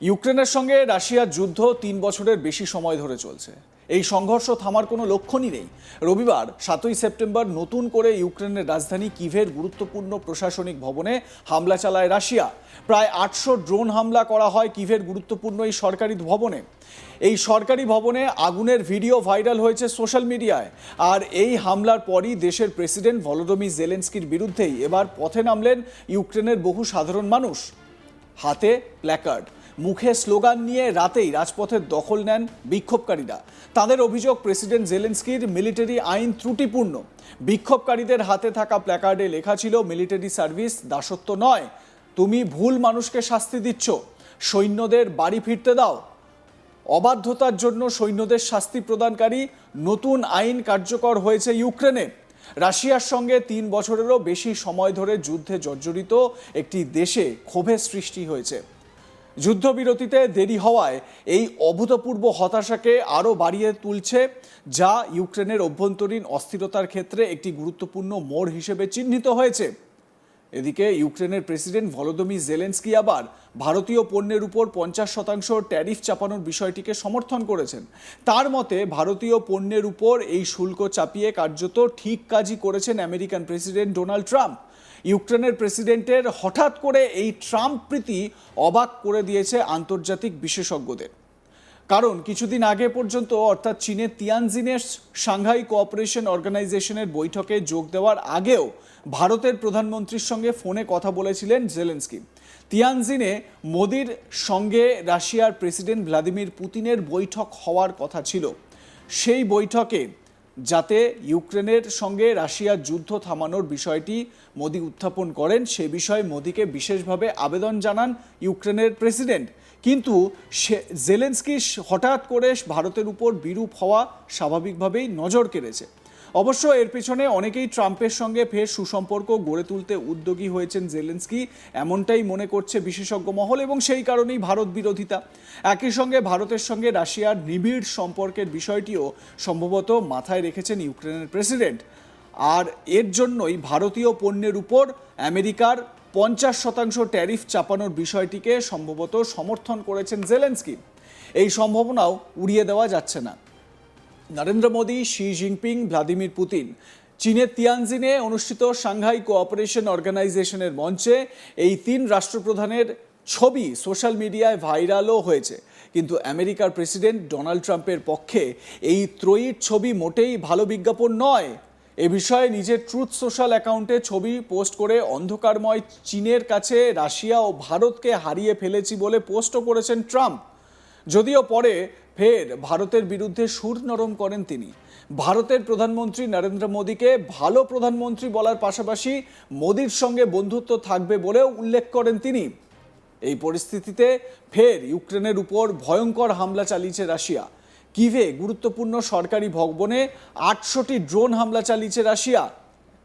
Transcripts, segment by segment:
ইউক্রেনের সঙ্গে রাশিয়ার যুদ্ধ তিন বছরের বেশি সময় ধরে চলছে। এই সংঘর্ষ থামার কোনো লক্ষণই নেই। রবিবার, সাতই সেপ্টেম্বর, নতুন করে ইউক্রেনের রাজধানী কিভের গুরুত্বপূর্ণ প্রশাসনিক ভবনে হামলা চালায় রাশিয়া। প্রায় আটশো ড্রোন হামলা করা হয় কিভের গুরুত্বপূর্ণ এই সরকারি ভবনে। এই সরকারি ভবনে আগুনের ভিডিও ভাইরাল হয়েছে সোশ্যাল মিডিয়ায়। আর এই হামলার পরই দেশের প্রেসিডেন্ট ভলোডোমি জেলেন্সকির বিরুদ্ধেই এবার পথে নামলেন ইউক্রেনের বহু সাধারণ মানুষ। হাতে প্ল্যাকার্ড। মুখে স্লোগান নিয়ে রাতেই রাজপথের দখল নেন বিক্ষোভকারীরা। তাদের অভিযোগ, প্রেসিডেন্ট জেলেন্সকির মিলিটারি আইন ত্রুটিপূর্ণ। বিক্ষোভকারীদের হাতে থাকা প্ল্যাকার্ডে লেখা ছিল, মিলিটারি সার্ভিস দাসত্ব নয়। তুমি ভুল মানুষকে শাস্তি দিচ্ছ। সৈন্যদের বাড়ি ফিরতে দাও। অবাধ্যতার জন্য সৈন্যদের শাস্তি প্রদানকারী নতুন আইন কার্যকর হয়েছে ইউক্রেনে। রাশিয়ার সঙ্গে তিন বছরেরও বেশি সময় ধরে যুদ্ধে জর্জরিত একটি দেশে ক্ষোভের সৃষ্টি হয়েছে। যুদ্ধবিরতিতে দেরি হওয়ায় এই অভূতপূর্ব হতাশাকে আরও বাড়িয়ে তুলছে, যা ইউক্রেনের অভ্যন্তরীণ অস্থিরতার ক্ষেত্রে একটি গুরুত্বপূর্ণ মোড় হিসেবে চিহ্নিত হয়েছে। এদিকে ইউক্রেনের প্রেসিডেন্ট ভলোদমি জেলেন্সকি আবার ভারতীয় পণ্যের উপর পঞ্চাশ শতাংশ ট্যারিফ চাপানোর বিষয়টিকে সমর্থন করেছেন। তার মতে, ভারতীয় পণ্যের উপর এই শুল্ক চাপিয়ে কার্যত ঠিক কাজই করেছেন আমেরিকান প্রেসিডেন্ট ডোনাল্ড ট্রাম্প। ইউক্রেনের প্রেসিডেন্টের হঠাৎ করে এই ট্রাম্প প্রীতি অবাক করে দিয়েছে আন্তর্জাতিক বিশেষজ্ঞদের। কারণ কিছুদিন আগে পর্যন্ত অর্থাৎ চীনের তিয়ানজিনের সাংহাই কোঅপারেশন অর্গানাইজেশনের বৈঠকে যোগ দেওয়ার আগেও ভারতের প্রধানমন্ত্রীর সঙ্গে ফোনে কথা বলেছিলেন জেলেন্সকি। তিয়ানজিনে মোদির সঙ্গে রাশিয়ার প্রেসিডেন্ট ভ্লাদিমির পুতিনের বৈঠক হওয়ার কথা ছিল। সেই বৈঠকে যাতে ইউক্রেনের সঙ্গে রাশিয়ার যুদ্ধ থামানোর বিষয়টি মোদী উত্থাপন করেন, সে বিষয়ে মোদীকে বিশেষভাবে আবেদন জানান ইউক্রেনের প্রেসিডেন্ট। কিন্তু সে, জেলেন্সকি হঠাৎ করে ভারতের উপর বিরূপ হওয়া স্বাভাবিকভাবেই নজর কেড়েছে। অবশ্য এর পেছনে অনেকেই ট্রাম্পের সঙ্গে ফের সুসম্পর্ক গড়ে তুলতে উদ্যোগী হয়েছেন জেলেন্সকি। এমনটাই মনে করছে বিশেষজ্ঞ মহল এবং সেই কারণেই ভারত বিরোধিতা। একই সঙ্গে ভারতের সঙ্গে রাশিয়ার নিবিড় সম্পর্কের বিষয়টিও সম্ভবত মাথায় রেখেছেন ইউক্রেনের প্রেসিডেন্ট। আর এর জন্যই ভারতীয় পণ্যের উপর আমেরিকার পঞ্চাশ শতাংশ ট্যারিফ চাপানোর বিষয়টিকে সম্ভবত সমর্থন করেছেন জেলেন্সকি। এই সম্ভাবনাও উড়িয়ে দেওয়া যাচ্ছে না। Narendra Modi, Xi Jinping, Vladimir Putin. চীনের তিয়ানজিনে অনুষ্ঠিত সাংহাই কোঅপারেশন অর্গানাইজেশনের মঞ্চে এই তিন রাষ্ট্রপ্রধানের ছবি সোশ্যাল মিডিয়ায় ভাইরালও হয়েছে। কিন্তু আমেরিকার প্রেসিডেন্ট ডোনাল্ড ট্রাম্পের পক্ষে এই ত্রয়ীর ছবি মোটেই ভালো বিজ্ঞাপন নয়। এ বিষয়ে নিজের ট্রুথ সোশ্যাল অ্যাকাউন্টে ছবি পোস্ট করে অন্ধকারময় চীনের কাছে রাশিয়া ও ভারতকে হারিয়ে ফেলেছি বলে পোস্টও করেছেন ট্রাম্প। যদিও পরে ফের ভারতের বিরুদ্ধে সুর নরম করেন তিনি। ভারতের প্রধানমন্ত্রী নরেন্দ্র মোদীকে ভালো প্রধানমন্ত্রী বলার পাশাপাশি মোদীর সঙ্গে বন্ধুত্ব থাকবে বলেও উল্লেখ করেন তিনি। এই পরিস্থিতিতে ফের ইউক্রেনের উপর ভয়ঙ্কর হামলা চালিয়েছে রাশিয়া। কিভে গুরুত্বপূর্ণ সরকারি ভবনে আটশোটি ড্রোন হামলা চালিয়েছে রাশিয়া।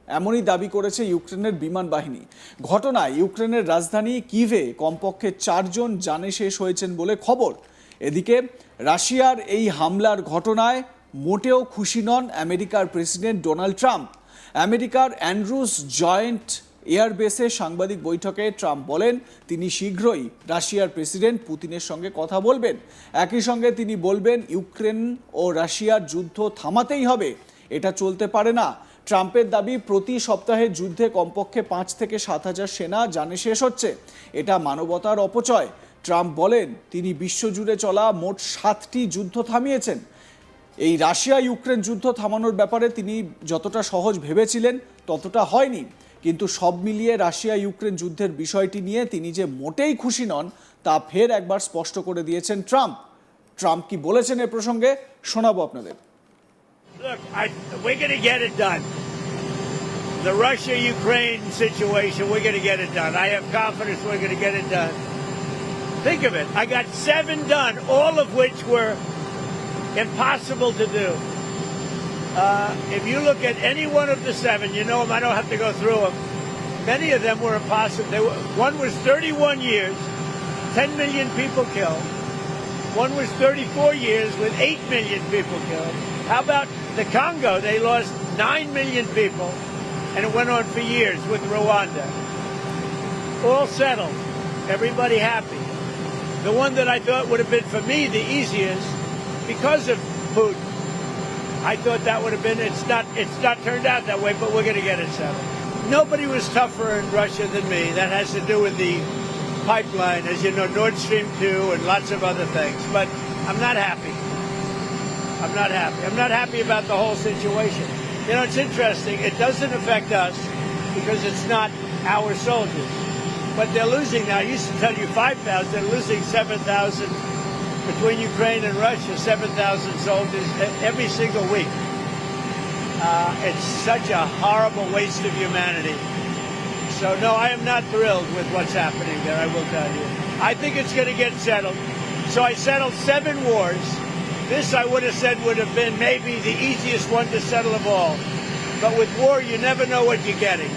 এমনই দাবি করেছে ইউক্রেনের বিমান বাহিনী। ঘটনায় ইউক্রেনের রাজধানী কিভে কমপক্ষে চারজন জানে শেষ হয়েছেন বলে খবর। এদিকে, রাশিয়ার এই হামলার ঘটনায় মোটেও খুশি নন আমেরিকার প্রেসিডেন্ট ডোনাল্ড ট্রাম্প। আমেরিকার অ্যান্ড্রুস জয়েন্ট এয়ারবেসে সাংবাদিক বৈঠকে ট্রাম্প বলেন, তিনি শীঘ্রই রাশিয়ার প্রেসিডেন্ট পুতিনের সঙ্গে কথা বলবেন। একই সঙ্গে তিনি বলবেন, ইউক্রেন ও রাশিয়ার যুদ্ধ থামাতেই হবে। এটা চলতে পারে না। ট্রাম্পের দাবি, প্রতি সপ্তাহে যুদ্ধে কমপক্ষে পাঁচ থেকে সাত হাজার সেনা জানে শেষ হচ্ছে। এটা মানবতার অপচয়। ট্রাম্প বলেন তিনি বিশ্বজুড়ে চলা মোট সাতটি যুদ্ধ থামিয়েছেন এই রাশিয়া ইউক্রেন যুদ্ধ থামানোর ব্যাপারে তিনি যতটা সহজ ভেবেছিলেন ততটা হয়নি কিন্তু সব মিলিয়ে রাশিয়া ইউক্রেন যুদ্ধের বিষয়টি নিয়ে তিনি যে মোটেই খুশি নন তা ফের একবার স্পষ্ট করে দিয়েছেন ট্রাম্প ট্রাম্প কি বলেছেন এ প্রসঙ্গে শোনাবো আপনাদের. The Russia Ukraine situation, we're going to get it done. I have confidence we're going to get it done. Think of it. I got seven done, all of which were impossible to do. Uh, if you look at any one of the seven, you know them. I don't have to go through them. Many of them were impossible. Were, one was 31 years, 10 million people killed. One was 34 years with 8 million people killed. How about the Congo? They lost 9 million people, and it went on for years with Rwanda. All settled. Everybody happy. The one that I thought would have been for me the easiest because of Putin. I thought that would have been. It's not. It's not turned out that way, but we're going to get it settled. Nobody was tougher in Russia than me. That has to do with the pipeline, as you know, Nord Stream two and lots of other things. But I'm not happy. I'm not happy. I'm not happy about the whole situation. You know, it's interesting. It doesn't affect us because it's not our soldiers. But they're losing now. I used to tell you 5,000. They're losing 7,000 between Ukraine and Russia, 7,000 soldiers every single week. Uh, it's such a horrible waste of humanity. So, no, I am not thrilled with what's happening there, I will tell you. I think it's going to get settled. So I settled seven wars. This, I would have said, would have been maybe the easiest one to settle of all. But with war, you never know what you're getting.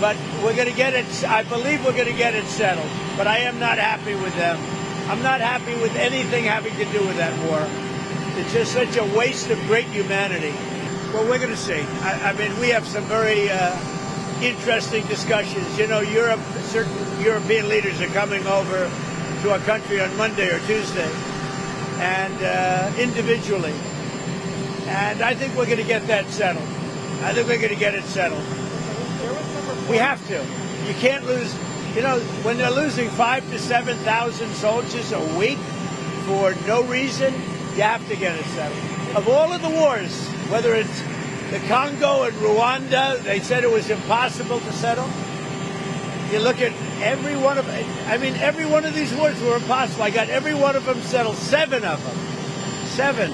But we're going to get it, I believe we're going to get it settled. But I am not happy with them. I'm not happy with anything having to do with that war. It's just such a waste of great humanity. Well, we're going to see. I, I mean, we have some very uh, interesting discussions. You know, Europe, certain European leaders are coming over to our country on Monday or Tuesday, and uh, individually. And I think we're going to get that settled. I think we're going to get it settled. We have to. You can't lose. You know, when they're losing five to seven thousand soldiers a week for no reason, you have to get it settled. Of all of the wars, whether it's the Congo and Rwanda, they said it was impossible to settle. You look at every one of. I mean, every one of these wars were impossible. I got every one of them settled. Seven of them. Seven.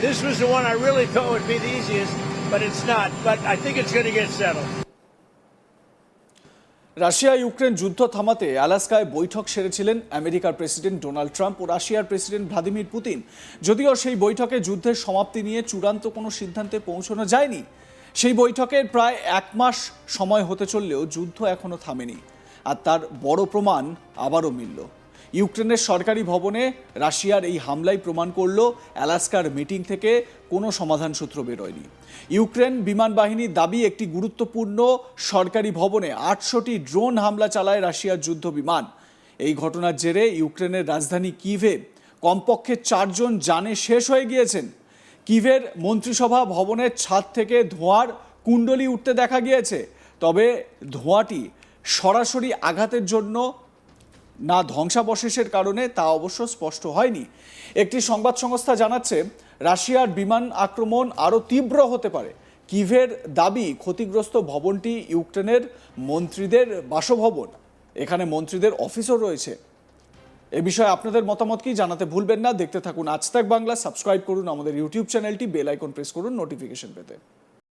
This was the one I really thought would be the easiest, but it's not. But I think it's going to get settled. Russia Ukraine যুদ্ধ থামাতে আলাস্কায় বৈঠক সেরেছিলেন আমেরিকার president Donald Trump ও রাশিয়ার president Vladimir Putin. যদিও সেই বৈঠকে যুদ্ধের সমাপ্তি নিয়ে চূড়ান্ত কোনো সিদ্ধান্তে পৌঁছানো যায়নি, সেই বৈঠকের প্রায় এক মাস সময় হতে চললেও যুদ্ধ এখনও থামেনি। আর তার বড় প্রমাণ আবারও মিলল। ইউক্রেনের সরকারি ভবনে রাশিয়ার এই হামলাই প্রমাণ করল অ্যালাস্কার মিটিং থেকে কোনো সমাধান সূত্র বেরোয়নি। ইউক্রেন বিমান বাহিনীর দাবি, একটি গুরুত্বপূর্ণ সরকারি ভবনে আটশোটি ড্রোন হামলা চালায় রাশিয়ার যুদ্ধ বিমান। এই ঘটনার জেরে ইউক্রেনের রাজধানী কিভে কমপক্ষে চারজন জানে শেষ হয়ে গিয়েছেন। কিভের মন্ত্রিসভা ভবনের ছাদ থেকে ধোঁয়ার কুণ্ডলি উঠতে দেখা গিয়েছে। তবে ধোঁয়াটি সরাসরি আঘাতের জন্য না ধ্বংসাবশেষের কারণে তা অবশ্য স্পষ্ট হয়নি। একটি সংবাদ সংস্থা জানাচ্ছে, রাশিয়ার বিমান আক্রমণ আরও তীব্র হতে পারে। কিভের দাবি, ক্ষতিগ্রস্ত ভবনটি ইউক্রেনের মন্ত্রীদের বাসভবন। এখানে মন্ত্রীদের অফিসও রয়েছে। এ বিষয়ে আপনাদের মতামত কি জানাতে ভুলবেন না। দেখতে থাকুন আজ তাক বাংলা, সাবস্ক্রাইব করুন আমাদের ইউটিউব চ্যানেলটি, বেল আইকন প্রেস করুন নোটিফিকেশন পেতে।